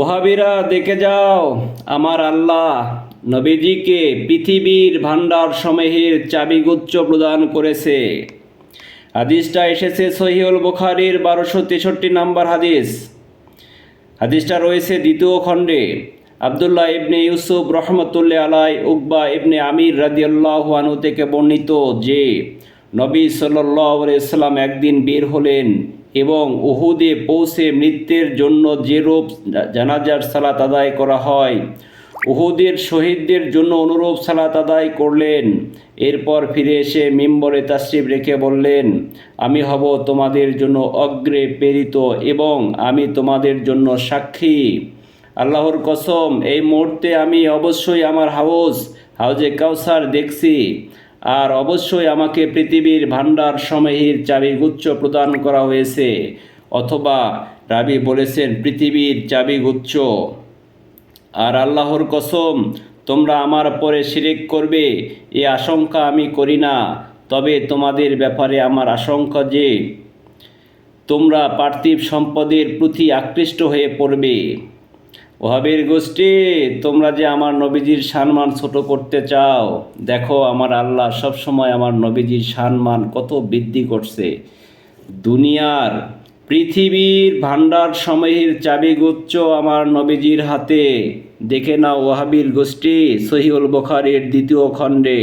ওহাবিরা, দেখে যাও, আমার আল্লাহ নবীজিকে পৃথিবীর ভাণ্ডার সমেহের চাবিগুচ্ছ প্রদান করেছে। হাদিসটা এসেছে সহিউল বুখারির বারোশো তেষট্টি নাম্বার হাদিস। হাদিসটা রয়েছে দ্বিতীয় খণ্ডে। আবদুল্লাহ ইবনে ইউসুফ রহমতুল্লাহ আলাই উকবা ইবনে আমির রাদিয়াল্লাহ আনু থেকে বর্ণিত যে, নবী সাল্লাহ সাল্লাম একদিন বের হলেন এবং উহুদে পৌঁছে মৃত্যের জন্য যে রূপ জানাজার সালাত আদায় করা হয়, উহুদের শহীদদের জন্য অনুরূপ সালাত আদায় করলেন। এরপর ফিরে এসে মিম্বরে তাশরিফ রেখে বললেন, আমি হব তোমাদের জন্য অগ্রে প্রেরিত এবং আমি তোমাদের জন্য সাক্ষী। আল্লাহর কসম, এই মুহূর্তে আমি অবশ্যই আমার হাউস, হাউজে কাউসার দেখছি। আর অবশ্যই আমাকে পৃথিবীর ভাণ্ডার সমূহের চাবিগুচ্ছ প্রদান করা হয়েছে। অথবা রাবি বলেছেন, পৃথিবীর চাবিগুচ্ছ। আর আল্লাহর কসম, তোমরা আমার পরে শিরিক করবে, এ আশঙ্কা আমি করি না। তবে তোমাদের ব্যাপারে আমার আশঙ্কা যে, তোমরা পার্থিব সম্পদের প্রতি আকৃষ্ট হয়ে পড়বে। ওহাবের গোষ্ঠী, তোমরা যে আমার নবীজির সম্মান ছোট করতে চাও, দেখো আমার আল্লাহ সব সময় আমার নবীজির সম্মান কত বৃদ্ধি করছে। দুনিয়ার পৃথিবীর ভাণ্ডার সময়ের চাবিগুচ্ছ আমার নবীজির হাতে। দেখে নাও ওহাবির গোষ্ঠী সহিউল বখারের দ্বিতীয় খণ্ডে।